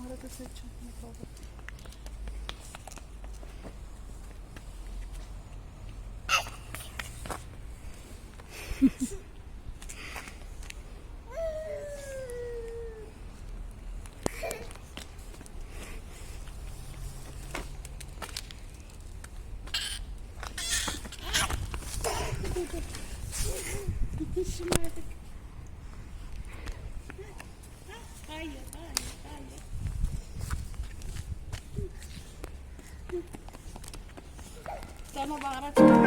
arada seçeceğim. Baba. Şımardık. Hayır, 오빠가 알았지?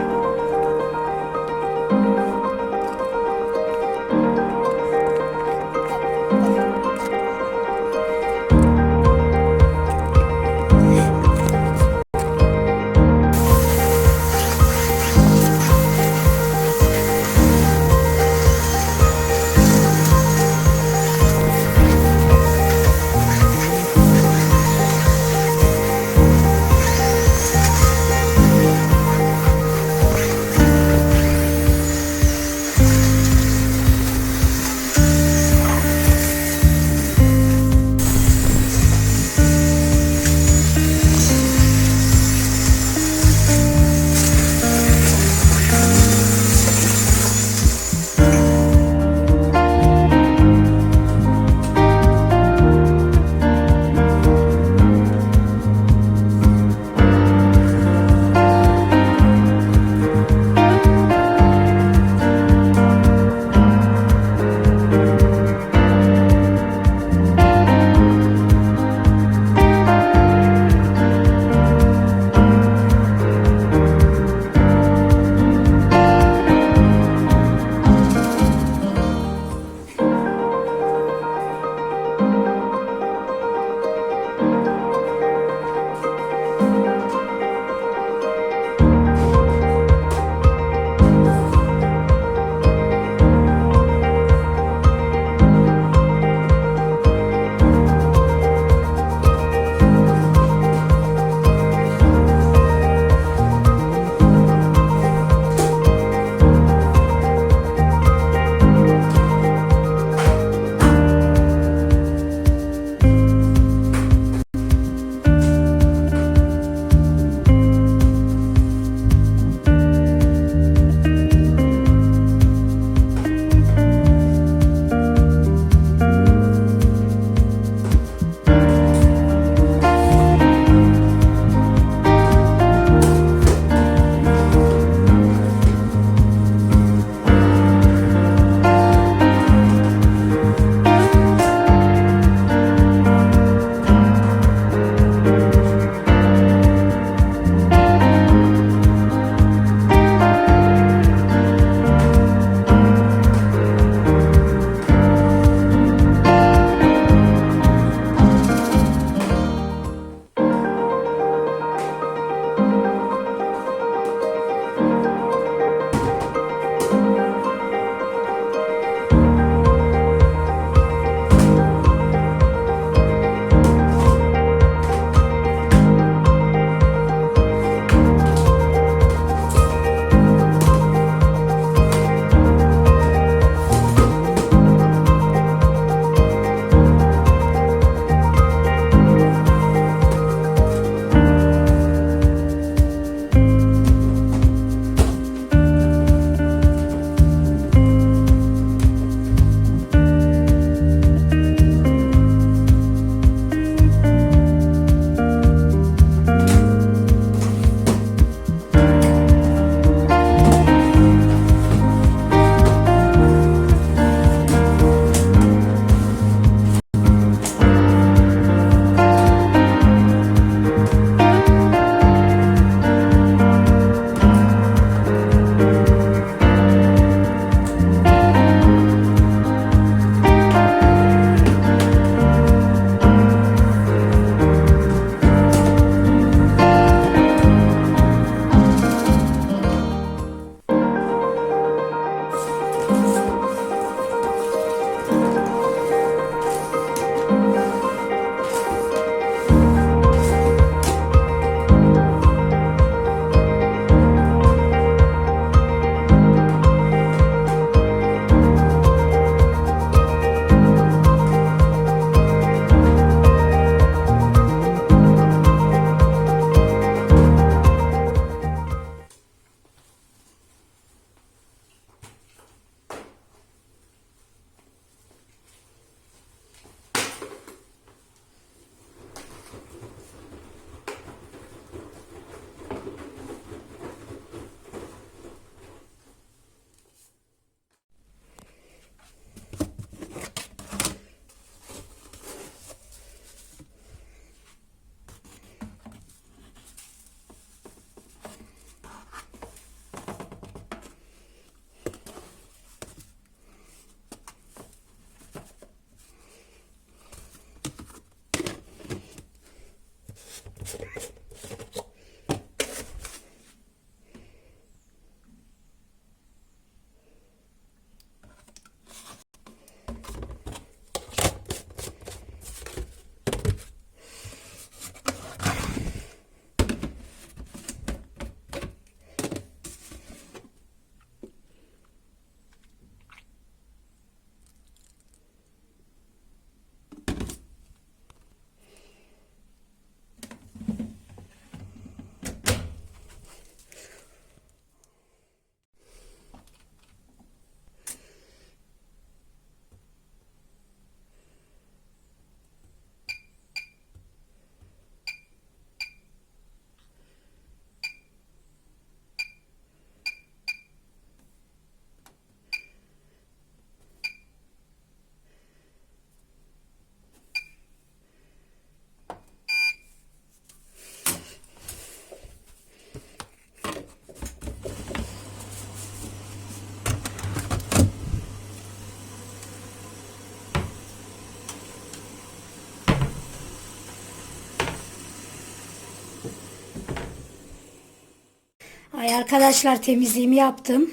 Ay arkadaşlar temizliğimi yaptım.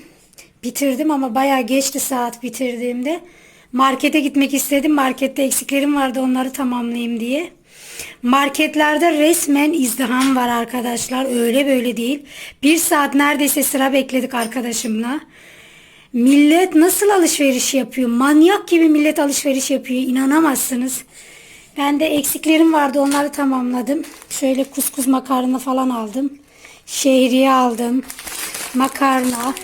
Bitirdim ama bayağı geçti saat bitirdiğimde. Markete gitmek istedim. Markette eksiklerim vardı onları tamamlayayım diye. Marketlerde resmen izdiham var arkadaşlar. Öyle böyle değil. Bir saat neredeyse sıra bekledik arkadaşımla. Millet nasıl alışveriş yapıyor? Manyak gibi millet alışveriş yapıyor. İnanamazsınız. Ben de eksiklerim vardı onları tamamladım. Şöyle kuskus makarna falan aldım. Şehriye aldım. Makarna.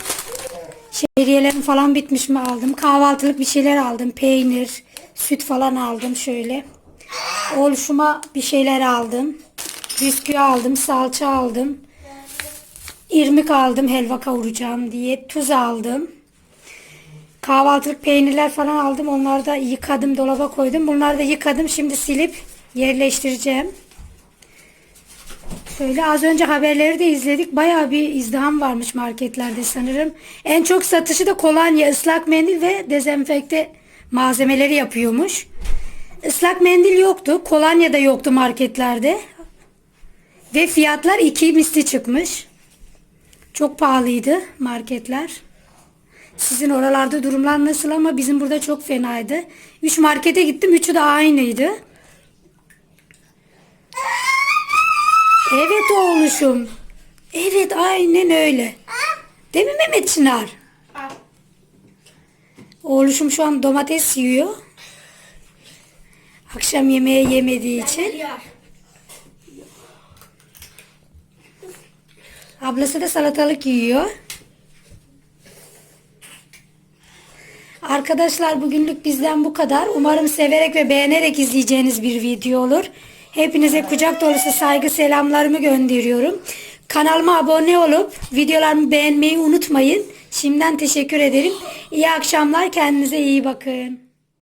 Şehriyelerim falan bitmiş mi aldım. Kahvaltılık bir şeyler aldım. Peynir, süt falan aldım şöyle. Oluşuma bir şeyler aldım. Bisküvi aldım, salça aldım. İrmik aldım helva kavuracağım diye. Tuz aldım. Kahvaltılık peynirler falan aldım. Onları da yıkadım, dolaba koydum. Bunları da yıkadım. Şimdi silip yerleştireceğim. Şöyle az önce haberleri de izledik. Bayağı bir izdiham varmış marketlerde sanırım. En çok satışı da kolonya, ıslak mendil ve dezenfekte malzemeleri yapıyormuş. Islak mendil yoktu. Kolonya da yoktu marketlerde. Ve fiyatlar iki misli çıkmış. Çok pahalıydı marketler. Sizin oralarda durumlar nasıl ama bizim burada çok fenaydı. Üç markete gittim. Üçü de aynıydı. Evet oğluşum. Evet aynen öyle. Değil mi Mehmet Çınar? Oğluşum şu an domates yiyor. Akşam yemeği yemediği için. Ablası da salatalık yiyor. Arkadaşlar bugünlük bizden bu kadar. Umarım severek ve beğenerek izleyeceğiniz bir video olur. Hepinize kucak dolusu saygı selamlarımı gönderiyorum. Kanalıma abone olup videolarımı beğenmeyi unutmayın. Şimdiden teşekkür ederim. İyi akşamlar. Kendinize iyi bakın.